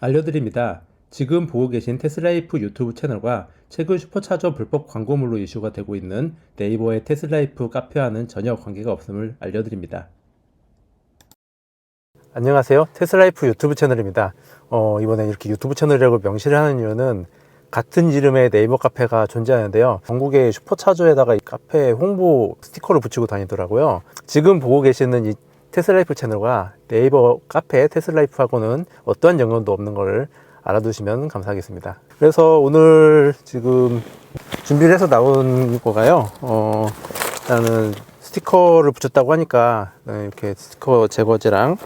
알려드립니다. 지금 보고 계신 테슬라이프 유튜브 채널과 최근 슈퍼차저 불법 광고물로 이슈가 되고 있는 네이버의 테슬라이프 카페와는 전혀 관계가 없음을 알려드립니다. 안녕하세요. 테슬라이프 유튜브 채널입니다. 어, 이번에 이렇게 유튜브 채널이라고 명시를 하는 이유는 같은 이름의 네이버 카페가 존재하는데요. 전국의 슈퍼차저에다가 이 카페 홍보 스티커를 붙이고 다니더라고요. 지금 보고 계시는 이 테슬라이프 채널과 네이버 카페 테슬라이프하고는 어떠한 연관도 없는 걸 알아두시면 감사하겠습니다. 그래서 오늘 지금 준비를 해서 나온 거가요. 어, 일단은 스티커를 붙였다고 하니까 네, 이렇게 스티커 제거제랑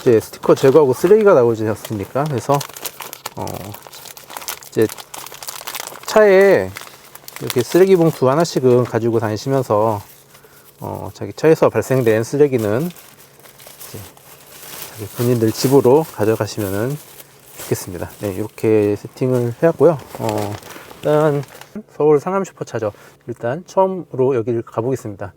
이제 스티커 제거하고 쓰레기가 나오지 않습니까? 그래서 어, 이제 차에 이렇게 쓰레기 봉투 하나씩은 가지고 다니시면서 어, 자기 차에서 발생된 쓰레기는 이제 자기 본인들 집으로 가져가시면은 좋겠습니다. 네, 이렇게 세팅을 해왔고요. 어, 일단 서울 상암 슈퍼차저 일단 처음으로 여기를 가보겠습니다.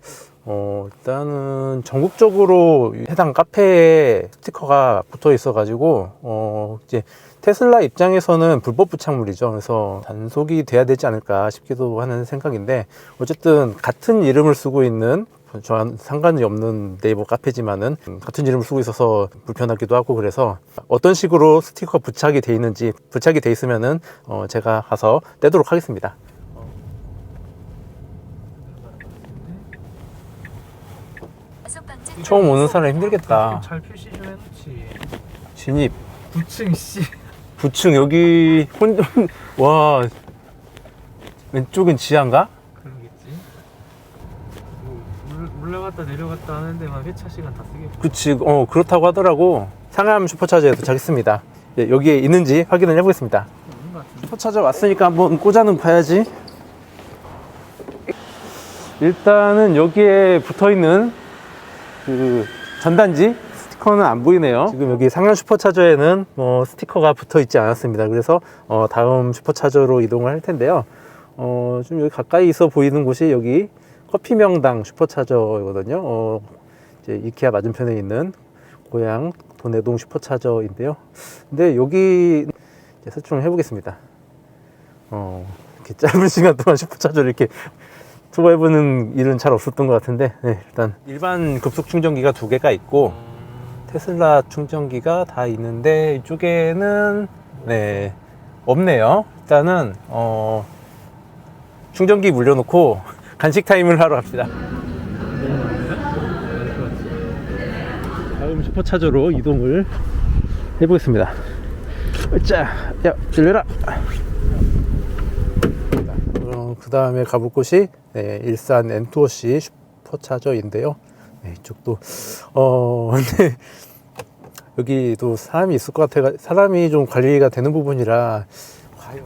어, 일단은 전국적으로 해당 카페에 스티커가 붙어 있어 가지고, 어, 이제 테슬라 입장에서는 불법 부착물이죠. 그래서 단속이 돼야 되지 않을까 싶기도 하는 생각인데, 어쨌든 같은 이름을 쓰고 있는 저한 상관이 없는 네이버 카페지만은 같은 이름을 쓰고 있어서 불편하기도 하고 그래서 어떤 식으로 스티커가 부착이 돼 있는지 부착이 돼 있으면은 어 제가 가서 떼도록 하겠습니다. 처음 오는 사람 힘들겠다. 잘 표시 좀 해놓지. 진입 9층 씨. 부층 여기 혼 와 왼쪽은 지하인가? 그러겠지. 뭐 올- 올라갔다 내려갔다 하는데만 회차 시간 다 쓰겠다. 그치 어 그렇다고 하더라고 상암 슈퍼차저에 도착했습니다. 예, 여기에 있는지 확인을 해보겠습니다. 슈퍼차저 왔으니까 한번 꽂아는 봐야지. 일단은 여기에 붙어 있는 그 전단지 스티커는 안 보이네요. 지금 여기 상암 슈퍼차저에는 뭐 스티커가 붙어 있지 않았습니다. 그래서 어, 다음 슈퍼차저로 이동을 할 텐데요. 어, 좀 여기 가까이 있어 보이는 곳이 여기 커피 명당 슈퍼차저거든요. 어, 이제 이케아 맞은편에 있는 고향 도내동 슈퍼차저인데요. 근데 여기 설정을 해보겠습니다. 어, 이렇게 짧은 시간 동안 슈퍼차저를 이렇게 투어해보는 일은 잘 없었던 것 같은데, 네, 일단 일반 급속 충전기가 두 개가 있고, 테슬라 충전기가 다 있는데, 이쪽에는, 네, 없네요. 일단은, 어, 충전기 물려놓고 간식 타임을 하러 갑시다. 다음 슈퍼차저로 이동을 해보겠습니다. 자, 야, 들려라. 어, 그 다음에 가볼 곳이 네, 일산 엔투어시 슈퍼차저인데요. 네, 이쪽도 어 근데 여기도 사람이 있을 것 같아 사람이 좀 관리가 되는 부분이라 과연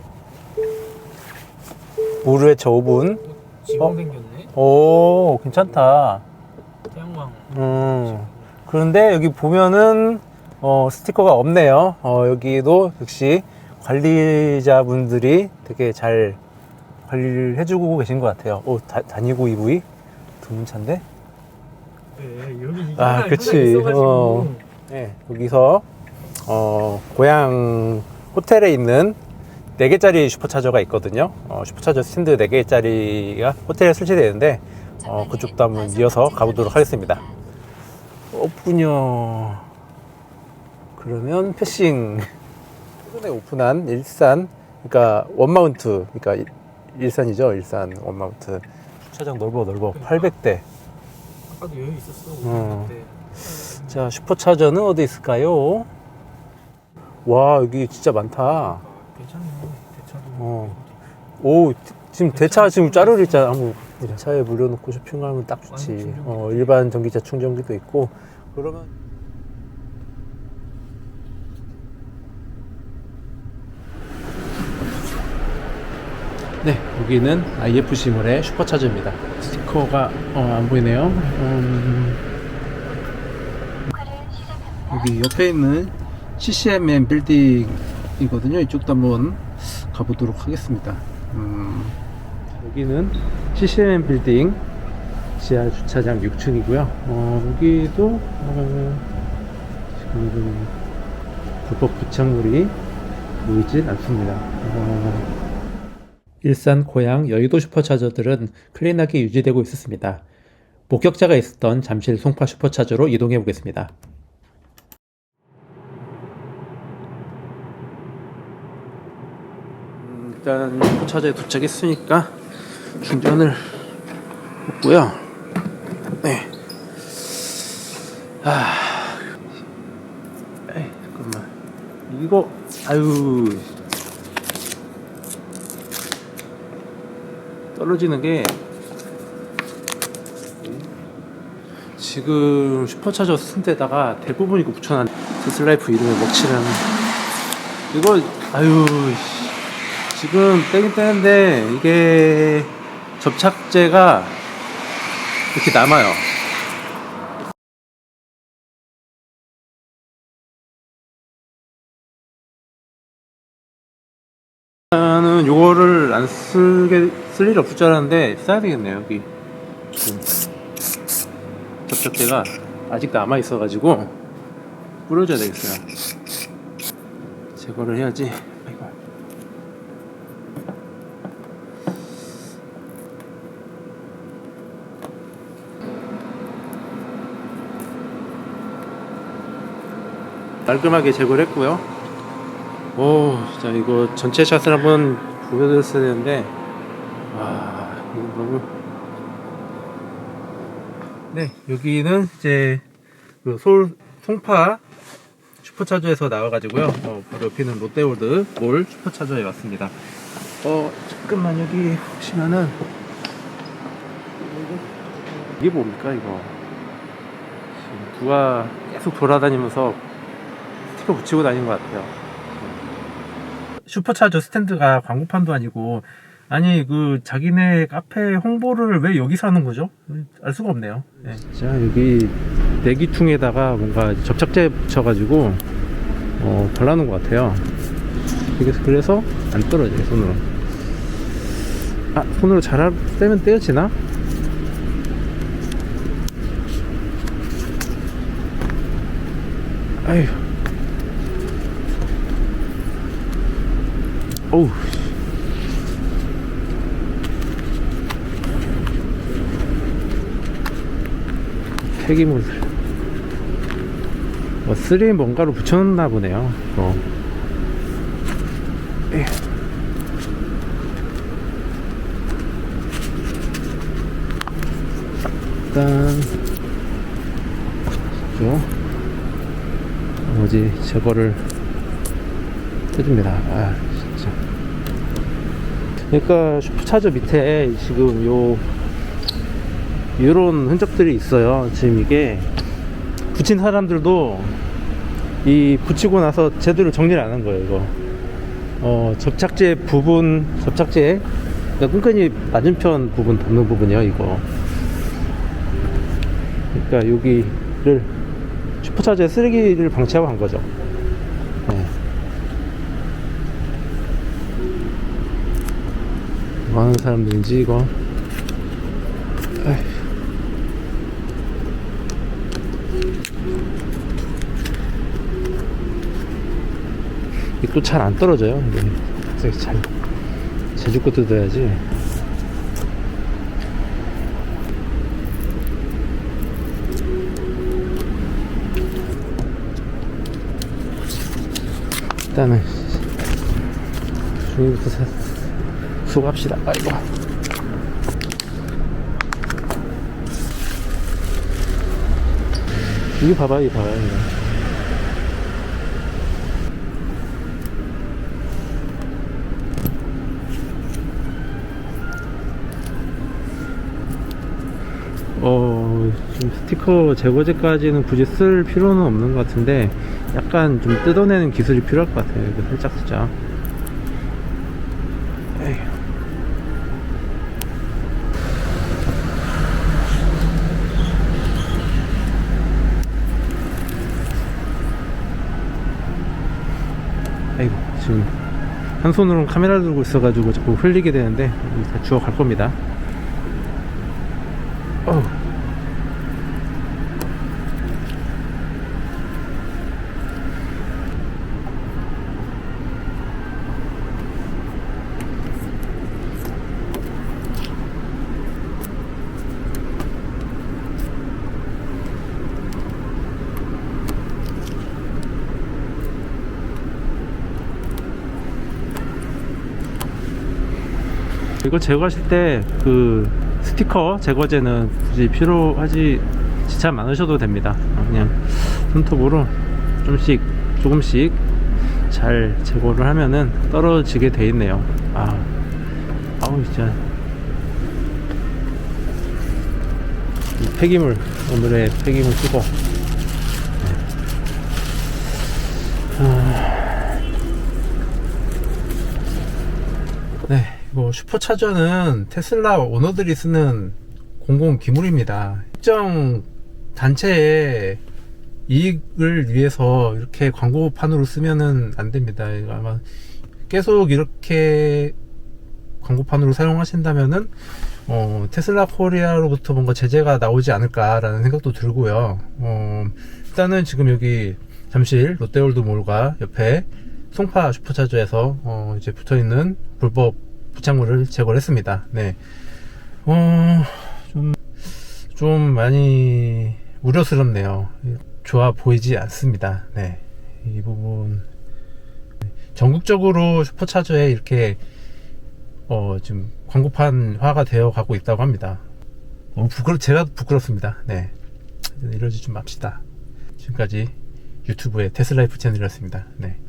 우르에차 5분 지금 어? 생겼네. 오 괜찮다 태양광. 음 그런데 여기 보면은 어, 스티커가 없네요 어, 여기도 역시 관리자분들이 되게 잘 관리를 해주고 계신 것 같아요 오 다, 다니고 EV 드문 차인데 네, 여기 이게 아, 그치. 어. 네, 여기서 어, 고향 호텔에 있는 4개짜리 슈퍼차저가 있거든요. 어, 슈퍼차저 스탠드 4개짜리가 호텔에 설치되어 있는데 어, 그쪽도 한번 이어서 가보도록 하겠습니다. 오픈요. 그러면 패싱. 최근에 오픈한 일산, 그러니까 원마운트, 그러니까 일- 일산이죠. 일산 원마운트. 주차장 넓어 넓어 800대. 아까도 여유 있었어. 어. 자, 슈퍼차저는 어디 있을까요? 와, 여기 진짜 많다. 괜찮네. 어. 오, 지금 대차 지금 짜르르 있잖아. 뭐, 차에 물려놓고 쇼핑하면 딱 좋지. 어, 일반 전기차 충전기도 있고. 그러면. 네, 여기는 IFC몰의 슈퍼차저입니다. 스티커가 어, 안 보이네요. 음, 여기 옆에 있는 CCMM 빌딩이거든요. 이쪽도 한번 가보도록 하겠습니다. 음, 여기는 CCMM 빌딩 지하 주차장 6층이고요. 어, 여기도 어, 지금 불법 부착물이 보이질 않습니다. 어, 일산, 고양, 여의도 슈퍼차저들은 클린하게 유지되고 있었습니다. 목격자가 있었던 잠실 송파 슈퍼차저로 이동해 보겠습니다. 일단 슈퍼차저에 도착했으니까 충전을 했고요. 네. 아, 에이, 잠깐만. 이거, 아유. 떨어지는 게 지금 슈퍼차저 쓴 데다가 대부분 이거 붙여놨 테슬라이프 이름에 먹칠하는 이거 아유 씨. 지금 떼긴 떼는데 이게 접착제가 이렇게 남아요. 나는 요거를 안 쓰게 쓸 일 없을 줄 알았는데 써야 되겠네요 여기. 접착제가 아직 남아 있어가지고 뿌려줘야 되겠어요. 제거를 해야지 아이고. 깔끔하게 제거를 했고요. 오, 자 이거 전체 샷을 한번 보여드렸어야 되는데 와 이거 너무. 네 여기는 이제 그 서울 송파 슈퍼차저에서 나와가지고요. 어, 바로 옆에는 롯데월드 몰 슈퍼차저에 왔습니다. 어 잠깐만 여기 보시면은 이게 뭡니까 이거? 지금 누가 계속 돌아다니면서 스티커 붙이고 다니는 것 같아요 슈퍼차저 스탠드가 광고판도 아니고 아니 그 자기네 카페 홍보를 왜 여기서 하는 거죠? 알 수가 없네요. 자 여기 내기퉁에다가 뭔가 접착제 붙여가지고 어, 발라놓은 것 같아요. 그래서, 그래서 안 떨어져요 손으로. 아 손으로 잘 떼면 떼어지나? 아휴. 어우. 폐기물들. 뭐, 쓰리 뭔가로 붙여놨나 보네요. 어. 에휴. 일단, 죠 나머지 제거를 해줍니다. 아. 그러니까 슈퍼차저 밑에 지금 요 이런 흔적들이 있어요. 지금 이게 붙인 사람들도 이 붙이고 나서 제대로 정리를 안 한 거예요. 이거 어, 접착제 부분 접착제 그러니까 끈끈이 맞은편 부분 덮는 부분이요. 이거 그러니까 여기를 슈퍼차저에 쓰레기를 방치하고 한 거죠. 뭐 하는 사람들인지 이거. 에휴. 이게 또 잘 안 떨어져요. 이게 잘 제주 거 뜯어야지. 일단은 중위부터 사- 수고합시다. 아이고. 이거 봐봐 이거 봐봐 이거. 어, 좀 스티커 제거제까지는 굳이 쓸 필요는 없는 것 같은데 약간 좀 뜯어내는 기술이 필요할 것 같아요. 살짝 살짝 에휴. 아이고 지금 한 손으로는 카메라를 들고 있어가지고 자꾸 흘리게 되는데 다 주워 갈 겁니다 이거 제거하실 때 그 스티커 제거제는 굳이 필요하지 지체 많으셔도 됩니다. 어, 그냥 손톱으로 좀씩 조금씩 잘 제거를 하면은 떨어지게 돼 있네요. 아, 아우 진짜 이 폐기물 오늘의 폐기물 수거. 네, 이 거 슈퍼차저는 테슬라 오너들이 쓰는 공공 기물입니다. 특정 단체의 이익을 위해서 이렇게 광고판으로 쓰면은 안 됩니다. 이거 아마 계속 이렇게 광고판으로 사용하신다면은 어, 테슬라 코리아로부터 뭔가 제재가 나오지 않을까라는 생각도 들고요. 어, 일단은 지금 여기 잠실 롯데월드몰과 옆에 송파 슈퍼차저에서 어, 이제 붙어 있는 불법 부착물을 제거를 했습니다. 네. 어, 좀, 좀 많이 우려스럽네요. 좋아 보이지 않습니다. 네. 이 부분. 전국적으로 슈퍼차저에 이렇게, 어, 지금 광고판화가 되어 가고 있다고 합니다. 너무 부끄러, 제가 부끄럽습니다. 네. 이러지 좀 맙시다. 지금까지 유튜브의 테슬라이프 채널이었습니다. 네.